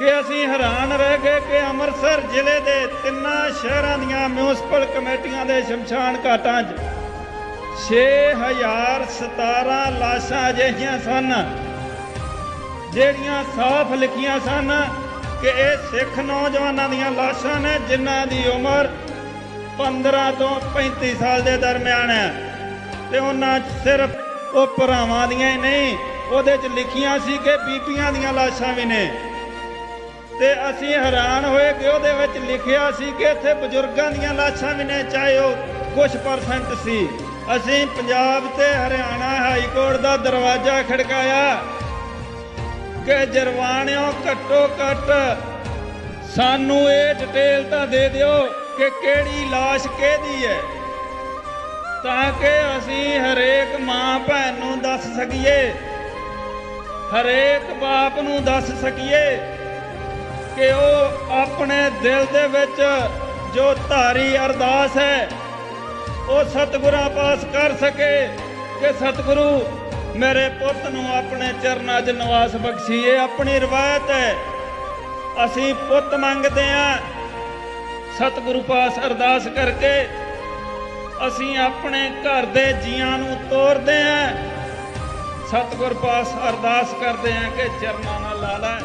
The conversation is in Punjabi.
ਕਿ ਅਸੀਂ ਹੈਰਾਨ ਰਹਿ ਗਏ ਕਿ ਅੰਮ੍ਰਿਤਸਰ ਜ਼ਿਲ੍ਹੇ ਦੇ ਤਿੰਨਾਂ ਸ਼ਹਿਰਾਂ ਦੀਆਂ ਮਿਊਨਿਸਪਲ ਕਮੇਟੀਆਂ ਦੇ ਸ਼ਮਸ਼ਾਨ ਘਾਟਾਂ 'ਚ 6017 ਲਾਸ਼ਾਂ ਅਜਿਹੀਆਂ ਸਨ, ਜਿਹੜੀਆਂ ਸਾਫ਼ ਲਿਖੀਆਂ ਸਨ ਕਿ ਇਹ ਸਿੱਖ ਨੌਜਵਾਨਾਂ ਦੀਆਂ ਲਾਸ਼ਾਂ ਨੇ, ਜਿਨ੍ਹਾਂ ਦੀ ਉਮਰ 15 ਤੋਂ 35 ਸਾਲ ਦੇ ਦਰਮਿਆਨ ਹੈ। ਤੇ ਉਹਨਾਂ 'ਚ ਸਿਰਫ ਉਹ ਭਰਾਵਾਂ ਦੀਆਂ ਹੀ ਨਹੀਂ, ਉਹਦੇ 'ਚ ਲਿਖੀਆਂ ਸੀ ਕਿ ਬੀਬੀਆਂ ਦੀਆਂ ਲਾਸ਼ਾਂ ਵੀ ਨੇ। ਤੇ ਅਸੀਂ ਹੈਰਾਨ ਹੋਏ ਕਿ ਉਹਦੇ ਵਿੱਚ ਲਿਖਿਆ ਸੀ ਕਿ ਇੱਥੇ ਬਜ਼ੁਰਗਾਂ ਦੀਆਂ ਲਾਸ਼ਾਂ ਵੀ ਨੇ, ਚਾਹੇ ਉਹ ਕੁਝ ਪਰਸੈਂਟ ਸੀ। ਅਸੀਂ ਪੰਜਾਬ ਤੇ ਹਰਿਆਣਾ ਹਾਈ ਕੋਰਟ ਦਾ ਦਰਵਾਜ਼ਾ ਖੜਕਾਇਆ ਕਿ ਜਰਵਾਣਿਓ ਘੱਟੋ ਘੱਟ ਸਾਨੂੰ ਇਹ ਡਿਟੇਲ ਤਾਂ ਦੇ ਦਿਓ ਕਿ ਕਿਹੜੀ ਲਾਸ਼ ਕਿਹਦੀ ਹੈ, ਤਾਂ ਕਿ ਅਸੀਂ ਹਰੇਕ ਮਾਂ ਭੈਣ ਨੂੰ ਦੱਸ ਸਕੀਏ, ਹਰੇਕ ਬਾਪ ਨੂੰ ਦੱਸ ਸਕੀਏ ਕਿ ਉਹ ਆਪਣੇ ਦਿਲ ਦੇ ਵਿੱਚ ਜੋ ਧਾਰੀ ਅਰਦਾਸ ਹੈ, ਉਹ ਸਤਿਗੁਰਾਂ ਪਾਸ ਕਰ ਸਕੇ ਕਿ ਸਤਿਗੁਰੂ, ਮੇਰੇ ਪੁੱਤ ਨੂੰ ਆਪਣੇ ਚਰਨਾਂ 'ਚ ਨਿਵਾਸ ਬਖਸ਼ੀਏ। ਆਪਣੀ ਰਵਾਇਤ ਹੈ, ਅਸੀਂ ਪੁੱਤ ਮੰਗਦੇ ਆਂ ਸਤਿਗੁਰੂ ਪਾਸ ਅਰਦਾਸ ਕਰਕੇ ਅਸੀਂ ਆਪਣੇ ਘਰ ਦੇ ਜੀਆਂ ਨੂੰ ਤੋਰਦੇ ਆਂ ਸਤਿਗੁਰ ਪਾਸ ਅਰਦਾਸ ਕਰਦੇ ਆਂ ਕਿ ਚਰਨਾਂ ਨਾਲ ਲਾ ਲੈ